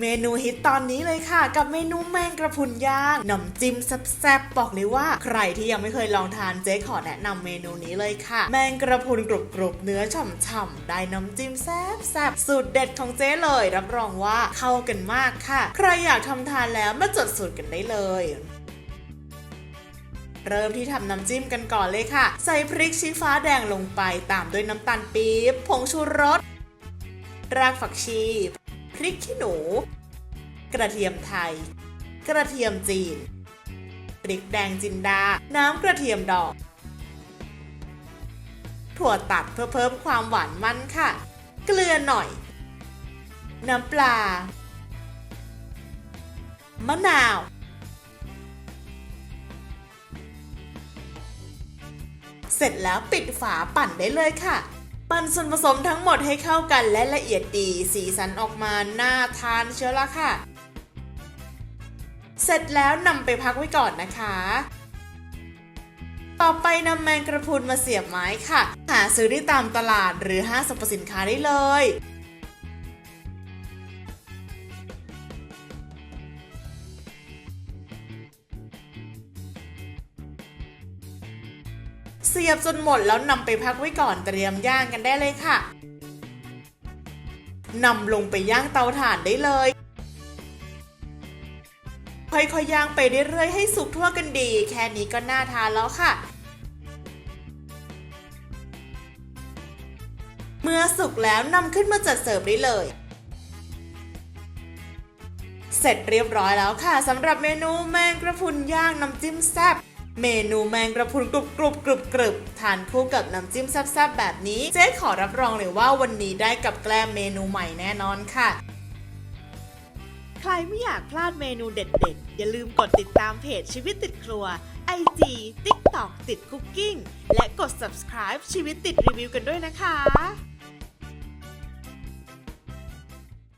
เมนูฮิตตอนนี้เลยค่ะ กับเมนูแมงกระพุนย่างน้ำจิ้มแซ่บๆบอกเลยว่า ใครที่ยังไม่เคยลองทานเจ๊ขอแนะนำเมนูนี้เลยค่ะ แมงกระพรุนกรุบๆเนื้อฉ่ำๆได้น้ำจิ้มแซ่บๆสูตรเด็ดของเจ๊เลย รับรองว่าเข้ากันมากค่ะ ใครอยากทำทานแล้วมาจดสูตรกันได้เลยเริ่มที่ทำน้ำจิ้มกันก่อนเลยค่ะ ใส่พริกชี้ฟ้าแดงลงไปตามด้วยน้ำตาลปี๊บ ผงชูรส รากผักชี ริกขี้หนู กระเทียมไทย กระเทียมจีนพริกแดงจินดา น้ำกระเทียมดอก ถั่วตัดเพื่อเพิ่มความหวานมันค่ะ เกลือหน่อย น้ำปลา มะนาว เสร็จแล้วปิดฝาปั่นได้เลยค่ะ ปั่นส่วนผสมทั้งหมดให้เข้ากันและละเอียดดี สีสันออกมาน่าทานเชียวละค่ะ เสร็จแล้วนำไปพักไว้ก่อนนะคะ ต่อไปนำแมงกระพุนมาเสียบไม้ค่ะ หาซื้อได้ตามตลาดหรือห้างสรรพสินค้าได้เลย เสียบจนหมดแล้วนำไปพักไว้ก่อนเตรียมย่างกันได้เลยค่ะนำลงไปย่างเตาถ่านได้เลย ค่อยๆย่างไปเรื่อยๆให้สุกทั่วกันดี แค่นี้ก็น่าทานแล้วค่ะ เมื่อสุกแล้วนำขึ้นมาจัดเสิร์ฟได้เลยเสร็จเรียบร้อยแล้วค่ะสำหรับเมนูแมงกระพุนย่างน้ำจิ้มแซ่บ เมนูแมงกระพุนกรุบกรุบกรุบกรุบทานคู่กับน้ำจิ้มแซ่บๆแบบนี้ เจ๊ขอรับรองเลยว่าวันนี้ได้กับแกล้มเมนูใหม่แน่นอนค่ะ ใครไม่อยากพลาดเมนูเด็ดๆ อย่าลืมกดติดตามเพจชีวิตติดครัว IG TikTok ติดคุกกิ้งและกด subscribe ชีวิตติดรีวิวกันด้วยนะคะ